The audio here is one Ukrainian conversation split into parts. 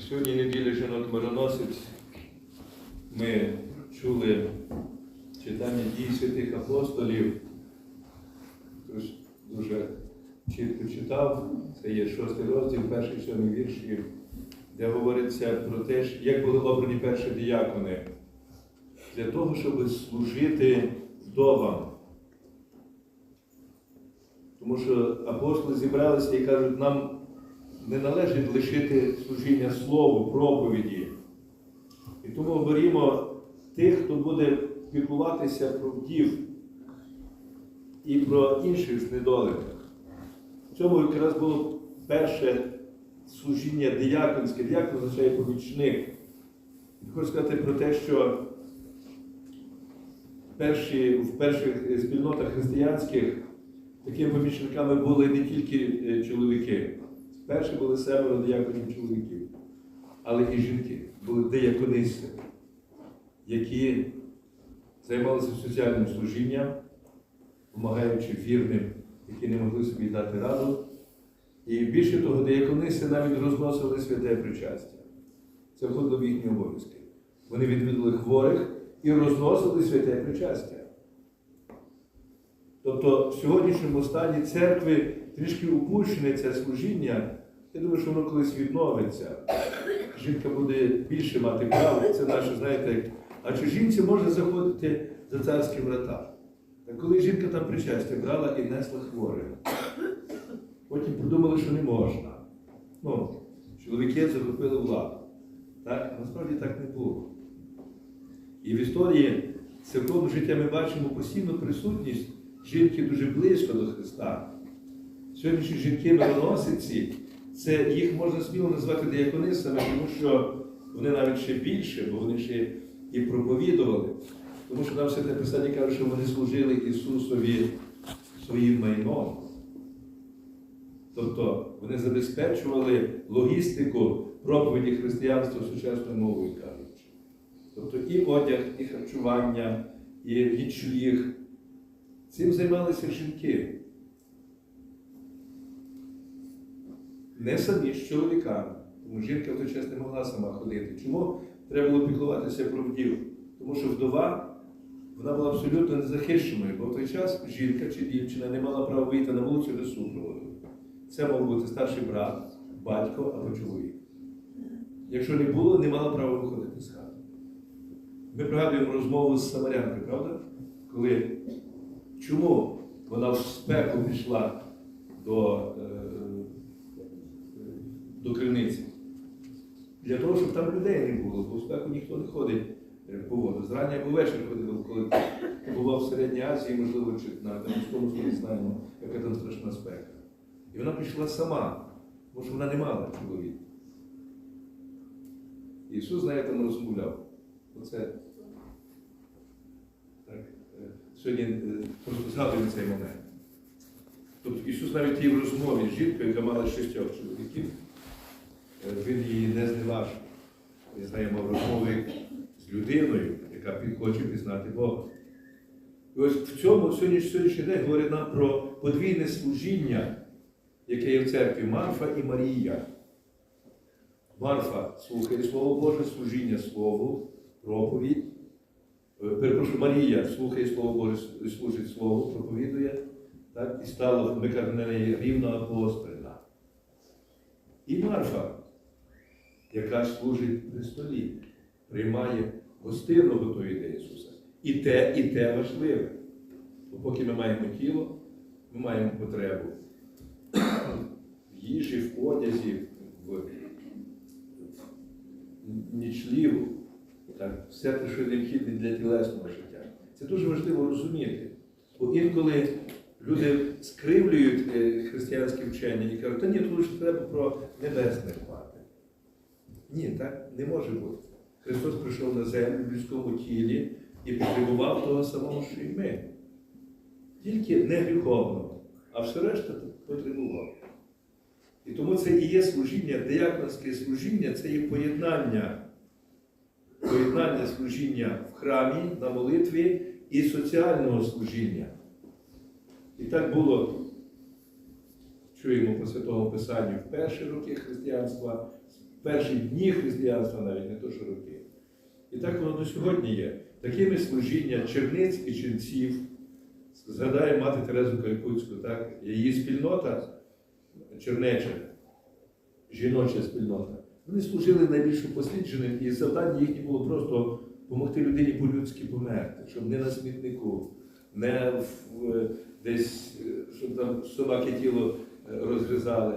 Сьогодні неділя жінок мироносець. Ми чули читання дій святих апостолів. Тож дуже чітко читав. Це є шостий розділ, перший сьомий вірші, де говориться про те, як були обрані перші діякони для того, щоб служити вдовам. Тому що апостоли зібралися і кажуть, нам не належить лишити служіння слову, проповіді. І тому оберімо тих, хто буде піклуватися про вдів і про інших знедолених. В цьому якраз було перше служіння дияконське. Диякон означає помічник. Хочу сказати про те, що перші, в перших спільнотах християнських такими помічниками були не тільки е, чоловіки. Перші були семеро дияконів чоловіків, але і жінки. Були диякониси, які займалися соціальним служінням, допомагаючи вірним, які не могли собі дати раду. І більше того, диякониси навіть розносили святе причастя. Це входило в їхні обов'язки. Вони відвідали хворих і розносили святе причастя. Тобто в сьогоднішньому стані церкви трішки упущене це служіння. Я думаю, що воно колись відновиться. Жінка буде більше мати право. Це наше, знаєте, а чи жінці може заходити за царські врата? Та коли жінка там причастя брала і несла хворих, потім подумали, що не можна. Ну, чоловіки захопили владу. Так? Насправді так не було. І в історії церковного життя ми бачимо постійну присутність жінки дуже близько до Христа. Сьогоднішні жінки мироносиці, це їх можна сміло назвати дияконисами, тому що вони навіть ще більше, бо вони ще і проповідували. Тому що нам Святе Писання каже, що вони служили Ісусові своїм майном. Тобто вони забезпечували логістику проповіді християнства сучасною мовою кажучи. Тобто і одяг, і харчування, і нічліг. Цим займалися жінки. Не самі з чоловіками. Тому жінка в той час не могла сама ходити. Чому треба було піклуватися про вдів? Тому що вдова вона була абсолютно незахищеною, бо в той час жінка чи дівчина не мала права вийти на вулицю без супроводу. Це мав бути старший брат, батько або чоловік. Якщо не було, не мала права виходити з хати. Ми пригадуємо розмову з Самарянкою, правда? Коли чому вона в спеку пішла до, е, до криниці? Для того, щоб там людей не було, бо в спеку ніхто не ходить е, по воду. Зрання або ввечері ходили, коли бував в Середній Азії, можливо, чи на Тамському сході знаємо, яка там страшна спека. І вона пішла сама, тому що вона не мала чоловіка. Ісус з нею там розмовляв. Оце так, е, сьогодні е, просто згадуємо цей момент. Тобто Ісус навіть і в розмові з жінкою, яка мала шістьох чоловіків, він її не зневажив. Він з нею мав розмови з людиною, яка хоче пізнати Бога. І ось в цьому сьогоднішній день говорить нам про подвійне служіння, яке є в церкві Марфа і Марія. Марфа слухає Слово Боже, служіння Слову, проповідь. Е, Перепрошую, Марія слухає Слово Боже, служить Слово, проповідує, так, і стала, ми кажемо на неї рівно апостольна. І Марфа, яка служить при столі, приймає гостину готові для Ісуса. І те, і те важливе. Бо поки ми маємо тіло, ми маємо потребу в їжі, в одязі, в нічліву, так, все те, що необхідне для тілесного життя. Це дуже важливо розуміти. Бо інколи люди скривлюють е, християнське вчення і кажуть, та ні, тут треба про небесне. Ні, так не може бути. Христос прийшов на землю в людському тілі і потребував того самого, що і ми. Тільки не гріховного, а все решта потребував. І тому це і є служіння, дияконське служіння це є поєднання. Поєднання служіння в храмі, на молитві і соціального служіння. І так було, чуємо по Святому Писанню, в перші роки християнства, перші дні християнства, навіть не то, що роки. І так воно до сьогодні є. Такими служіння черниць і ченців, згадаємо мати Терезу Калькутську, так? її спільнота чернеча, жіноча спільнота. Вони служили найбільш упослідженим, і завдання їхнє було просто допомогти людині по-людськи померти, щоб не на смітнику, не в, е, десь, е, щоб там собаки тіло е, розрізали.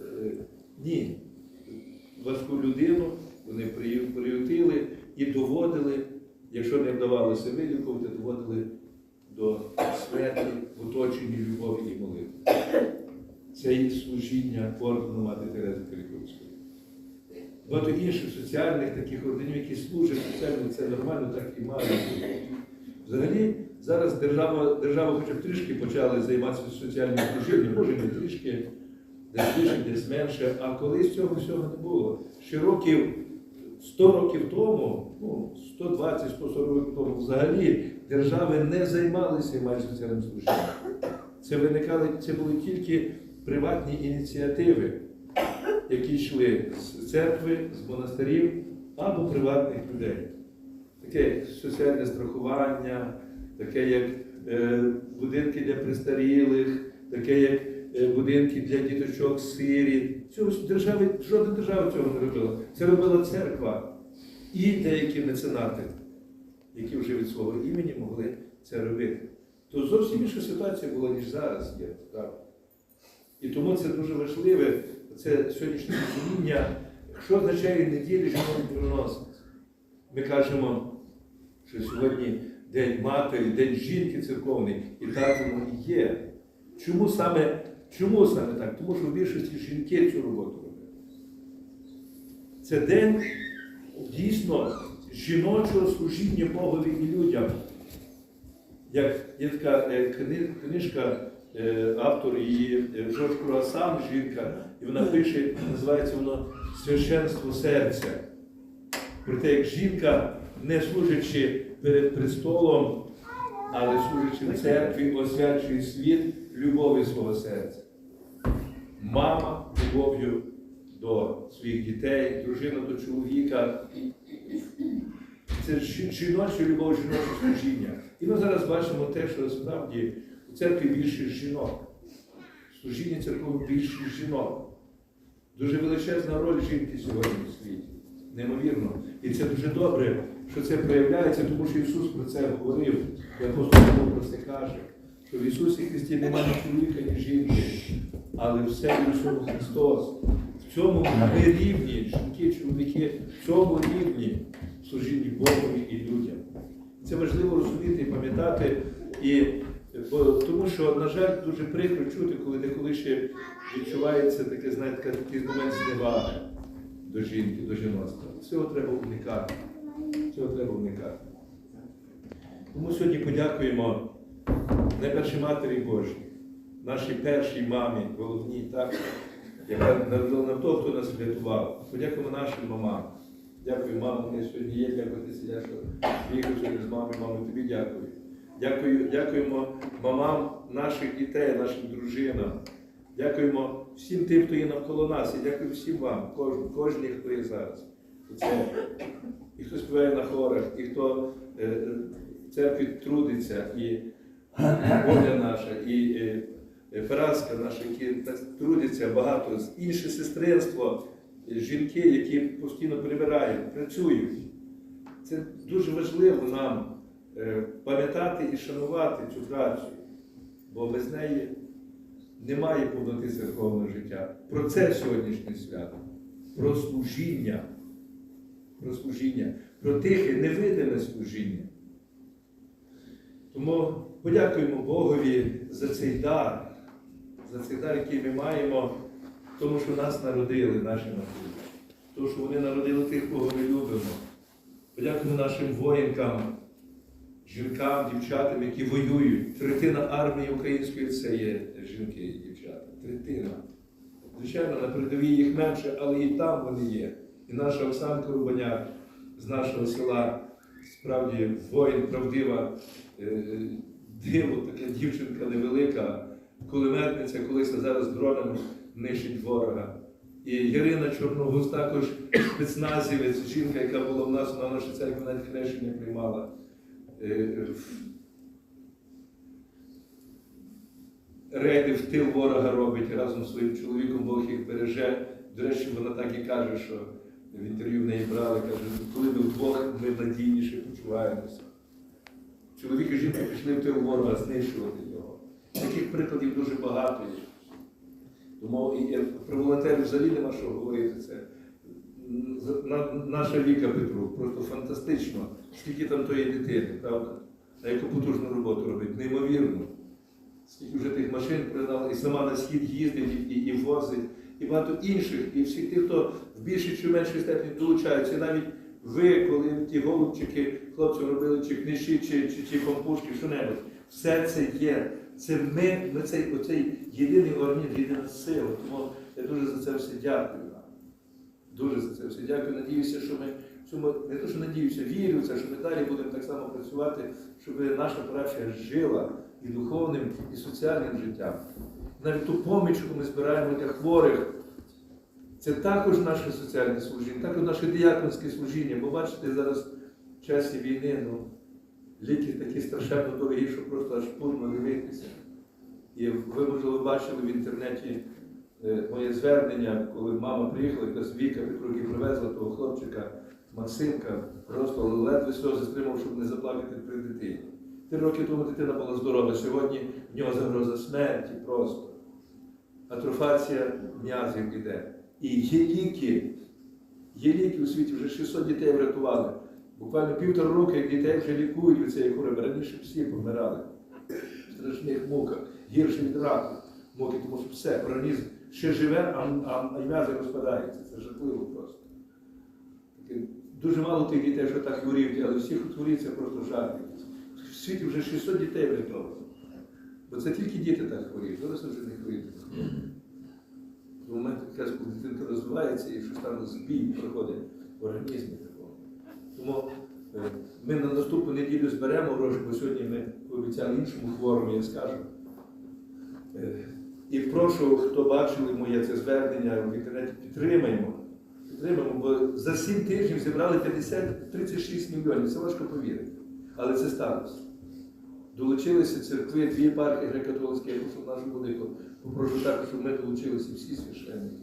Е, Ні. Важку людину вони приютили і доводили, якщо не вдавалося вилікувати, доводили до смерті в оточенні любові і молитви. Це і служіння ордену Мати Терези Калікутської. Багато інших соціальних таких орденів, які служать соціально, це нормально, так і має бути. Взагалі, зараз держава, держава хоча б трішки почала займатися соціальним служінням, може не трішки, десь більше, десь менше, а колись цього всього не було. Ще років 100 років тому, ну, 120-140 років тому, взагалі держави не займалися майже соціальним служінням. Це виникали, це були тільки приватні ініціативи, які йшли з церкви, з монастирів або приватних людей. Таке як соціальне страхування, таке як е, будинки для престарілих, таке як будинки для діточок сиріт. Цього держави, жодна держава цього не робила. Це робила церква і деякі меценати, які вже від свого імені могли це робити. То зовсім інша ситуація була, ніж зараз є. Так. І тому це дуже важливе, це сьогоднішнє розуміння, що означає неділі жінок приносить. Ми кажемо, що сьогодні День матері, День жінки церковний, і так воно і є. Чому саме, чому саме так? Тому що в більшості жінки цю роботу роблять. Це день дійсно жіночого служіння Богові і людям. Як є така е, книжка, е, автор її е, Жорж Круасан, жінка, і вона пише, називається воно Священство серця. Про те, як жінка, не служачи перед престолом, але служачи в церкві, освячує світ любові свого серця. Мама любов'ю до своїх дітей, дружина до чоловіка. Це жіноча любов, жіноче служіння. І ми зараз бачимо те, що справді у церкві більше жінок. Служіння церкви більше жінок. Дуже величезна роль жінки сьогодні в світі. Неймовірно. І це дуже добре, що це проявляється, тому що Ісус про це говорив. І апостол про це каже, що в Ісусі Христі немає ні чоловіка, ні жінки, але все в усьому Христос. В цьому ми рівні, жінки, чоловіки, в цьому рівні служінні Богові і людям. Це важливо розуміти і пам'ятати. І, бо, тому що, на жаль, дуже прикро чути, коли деколи ще відчувається таке, знаєте, такий момент зневаги до жінки, до жіноцтва. Цього треба уникати. Цього треба уникати. Тому сьогодні подякуємо найпершій Матері Божій, нашій першій мамі, головній, так, яка народила нам того, хто нас врятував. Подякуємо нашим мамам. Дякую, мамо, вони сьогодні є, дякую ти сидя, що сьогодні з мамою, мамо, тобі дякую. Дякую, дякуємо мамам наших дітей, нашим дружинам. Дякуємо всім тим, хто є навколо нас, і дякую всім вам, кож, кожній, хто є зараз. Це і хто співає на хорах, і хто е, е, в церкві трудиться, і Оля наша, і Фераска наша, які трудяться багато, інше сестринство, жінки, які постійно прибирають, працюють. Це дуже важливо нам е, пам'ятати і шанувати цю працю, бо без неї немає повноти церковного життя. Про це сьогоднішнє свято, про служіння, про служіння, про тихе, невидиме служіння. Тому подякуємо Богові за цей дар, за цей дар, який ми маємо, тому що нас народили наші матері, тому що вони народили тих, кого ми любимо. Подякуємо нашим воїнкам, жінкам, дівчатам, які воюють. Третина армії української це є жінки і дівчата. Третина. Звичайно, на передовій їх менше, але і там вони є. І наша Оксанка Рубаняк з нашого села, справді воїн, правдива, диво, така дівчинка невелика, кулеметниця, колись а зараз дроном нищить ворога. І Ярина Чорногуз також спецназівець, жінка, яка була в нас на нашій церкві, навіть хрещення приймала. Е, е, Рейди в тил ворога робить разом з своїм чоловіком, Бог їх береже. До речі, вона так і каже, що в інтерв'ю в неї брали, каже, коли ми вдвох, ми надійніше почуваємося. Чоловік і жінка пішли в ворога знищувати його. Таких прикладів дуже багато є. Тому і про волонтерів взагалі нема що говорити. Це на- наша Віка Петрук, просто фантастично. Скільки там тої дитини, правда? На яку потужну роботу робить, неймовірно. Скільки вже тих машин придали, і сама на схід їздить і, і, і возить, і багато інших, і всі ті, хто в більшій чи меншій степені долучаються. Навіть ви, коли ті голубчики хлопцям робили, чи книжі, чи, чи, чи пампушки, що-небудь, все це є. Це ми, ми цей, оцей єдиний організм, єдина сила. Тому я дуже за це все дякую вам. Дуже за це все дякую. Надіюся, що ми в цьому не то, що надіюся, вірю в це, що ми далі будемо так само працювати, щоб наша парафія жила і духовним, і соціальним життям. Навіть ту поміч, яку ми збираємо для хворих, це також наше соціальне служіння, також наше діяконське служіння. Бо бачите, зараз в часі війни ну, ліки такі страшенно дорогі, що просто аж пурно дивитися. І ви, можливо, бачили в інтернеті е, моє звернення, коли мама приїхала, якраз Віка Петрук привезла того хлопчика, Максимка, просто ледве сльози стримав, щоб не заплакати при дитині. Три роки тому дитина була здорова, сьогодні в нього загроза смерті просто. Атрофація м'язів іде. І є ліки, є ліки у світі, вже 600 дітей врятували. Буквально півтора року, як дітей вже лікують від цієї хвороби. Раніше всі помирали в страшних муках, гірше від раку муки, тому що все, організм ще живе, а, а, а м'язи розпадаються. Це жахливо просто. Дуже мало тих дітей, що так хворіють, але всі, хто хворіють, просто жах. В світі вже 600 дітей врятовано. Бо це тільки діти так хворіють, дорослі вже не хворіють. Якраз, коли дитинка розвивається і щось там збій проходить в організмі такому. Тому е, ми на наступну неділю зберемо гроші, бо сьогодні ми обіцяли іншому хворому, я скажу. Е, І прошу, хто бачив моє це звернення в інтернеті, підтримаємо. Підтримаємо, бо за 7 тижнів зібрали 50, 36 мільйонів. Це важко повірити. Але це сталося. Долучилися церкви, дві єпархії греко-католицькі, прошу нашу велику. Попрошу також, щоб ми долучилися всі священники.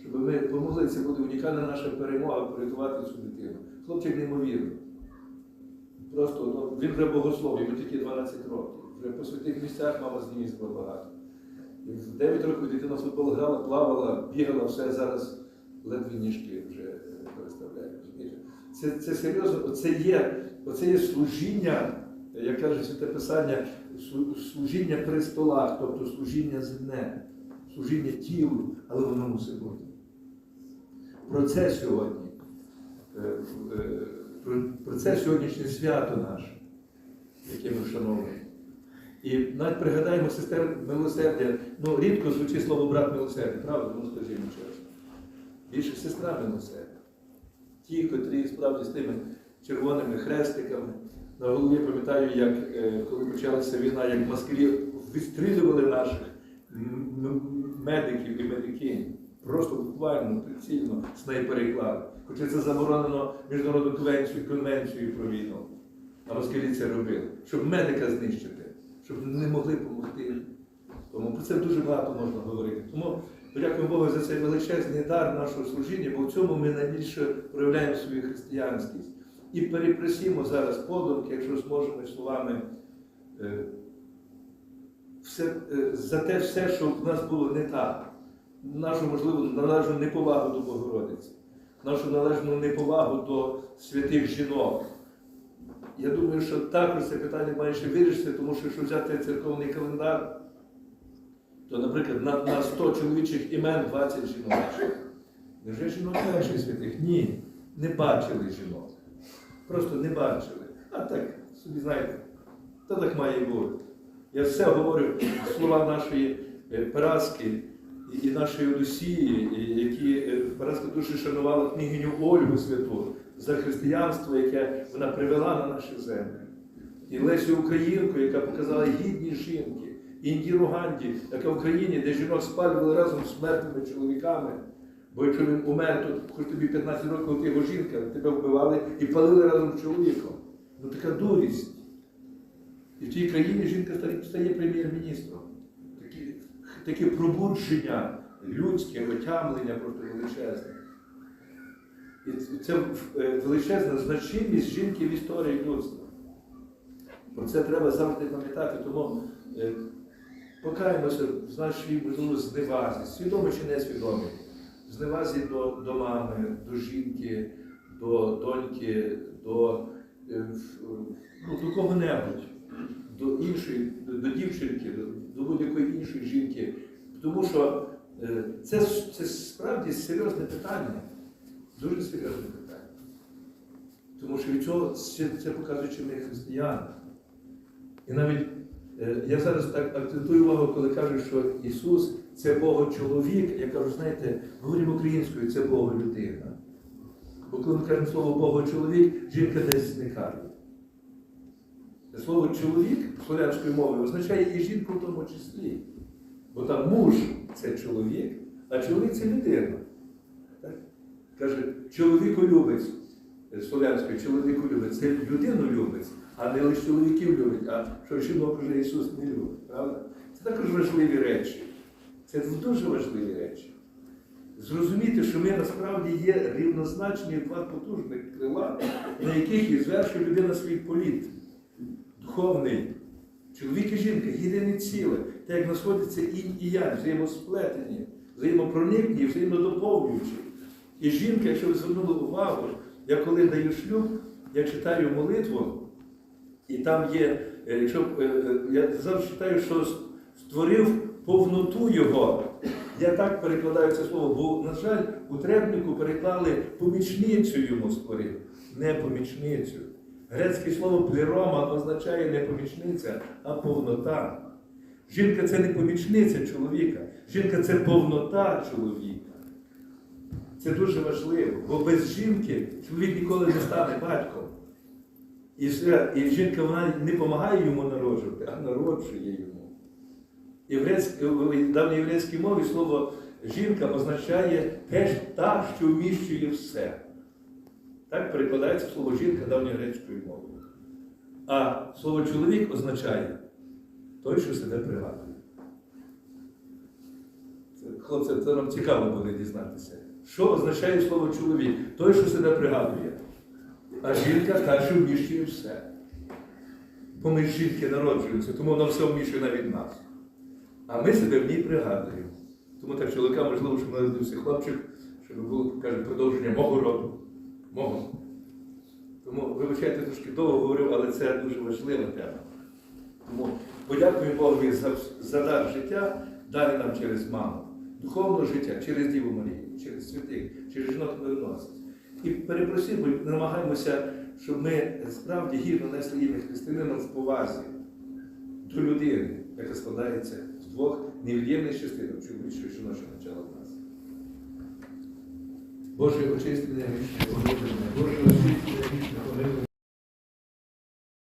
Щоб ми допомогли, це буде унікальна наша перемога порятувати цю дитину. Хлопчик неймовірний. Просто ну, він вже богослов, йому тільки 12 років. Вже по святих місцях мама з ним їздила багато. І в 9 років дитина в футбол грала, плавала, бігала, все зараз ледве ніжки вже переставляє. Це, це серйозно, оце є, оце є служіння, як каже Святе Писання, служіння при столах, тобто служіння земне, служіння тілу, але воно мусить бути. Про це сьогодні. е, е, Про, це сьогоднішнє свято наше, яке ми вшановуємо. І навіть пригадаємо систему милосердя. Ну, рідко звучить слово брат милосердя, правда? Ну скажімо чесно. Більше сестра милосердя. Ті, котрі справді з тими червоними хрестиками. На голові пам'ятаю, як е, коли почалася війна, як москалі відстрілювали наших м- медиків і медикинь. Просто буквально прицільно снайпери клали. Хоча це заборонено міжнародною конвенцією, конвенцією про війну. А москалі це робили, щоб медика знищити, щоб не могли допомогти. Тому про це дуже багато можна говорити. Тому подякуємо Богу за цей величезний дар нашого служіння, бо в цьому ми найбільше проявляємо свою християнськість. І перепросімо зараз подумки, якщо зможемо словами, е, все, е, за те все, що в нас було не так, нашу, можливо, належну неповагу до Богородиці, нашу належну неповагу до святих жінок. Я думаю, що також це питання має ще вирішитися, тому що якщо взяти церковний календар, то, наприклад, на, на 100 чоловічих імен 20 жінок. Невже жінок менше святих? Ні, не бачили жінок. Просто не бачили. А так, собі знаєте, то так має бути. Я все говорю слова нашої е, Параски і, нашої і які е, Параска дуже шанувала княгиню Ольгу Святу за християнство, яке вона привела на наші землі. І Лесю Українку, яка показала гідність жінки, і Індіру яка в Україні, де жінок спалювали разом з мертвими чоловіками, Бо якщо він умер, то хоч тобі 15 років, от його жінка, тебе вбивали і палили разом з чоловіком. Ну така дурість. І в тій країні жінка стає- стає прем'єр-міністром. Такі, таке пробудження людське, отямлення просто величезне. І це е, величезна значимість жінки в історії людства. Про це треба завжди пам'ятати, тому е, покаємося в нашій можливо зневазі, свідомі чи несвідомі, зневазі до, до мами, до жінки, до доньки, до, е, ну, до кого-небудь, до іншої, до, дівчинки, до, будь-якої іншої жінки. Тому що е, це, це справді серйозне питання, дуже серйозне питання. Тому що від цього це, це показує, що ми християни. І навіть е, я зараз так акцентую увагу, коли кажуть, що Ісус це Бога-чоловік, я кажу, знаєте, говоримо українською, це Бога-людина. Бо коли ми кажемо слово Бога-чоловік, жінка десь зникає. Слово чоловік слов'янською мовою означає і жінку в тому числі. Бо там муж це чоловік, а чоловік це людина. Так? Каже, чоловіколюбець е, слов'янською, чоловіколюбець, це людину любить, а не лише чоловіків любить, а що жінок вже Ісус не любить. Правда? Це також важливі речі. Це дуже важливі речі. Зрозуміти, що ми насправді є рівнозначні два потужних крила, на яких і звершує людина свій політ. Духовний. Чоловік і жінка єдине ціле, так як насходиться інь і я, взаємосплетені, взаємопроникні, взаємодоповнюючі. І жінка, якщо ви звернули увагу, я коли даю шлюб, я читаю молитву, і там є, е, якщо е, е, я завжди читаю, що створив повноту його. Я так перекладаю це слово, бо, на жаль, у требнику переклали помічницю йому створив, не помічницю. Грецьке слово плерома означає не помічниця, а повнота. Жінка це не помічниця чоловіка, жінка це повнота чоловіка. Це дуже важливо, бо без жінки чоловік ніколи не стане батьком. І, ще- і жінка вона не допомагає йому народжувати, а народжує йому. В давньоєврейській мові слово жінка означає теж та, що вміщує все. Так перекладається слово жінка давньогрецькою мовою. А слово чоловік означає той, що себе пригадує. Хлопці, це нам цікаво буде дізнатися. Що означає слово чоловік? Той, що себе пригадує. А жінка та, що вміщує все. Бо ми жінки народжуємося, тому вона все вміщує навіть нас. А ми себе в ній пригадуємо. Тому так чоловіка, можливо, щоб народився хлопчик, щоб було, каже, продовження мого роду. Мого. Тому, вибачайте, трошки довго говорив, але це дуже важлива тема. Тому подякуємо Богові за, за дар життя, далі нам через маму, духовного життя, через Діву Марію, через святих, через жінок мироносець. І перепросимо, намагаємося, щоб ми справді гідно несли ім'я християнина в повазі до людини, яка складається двох невід'ємних частинок, чоловічого що жіночого начала в нас. Боже очистення вічне, Боже очистення вічне,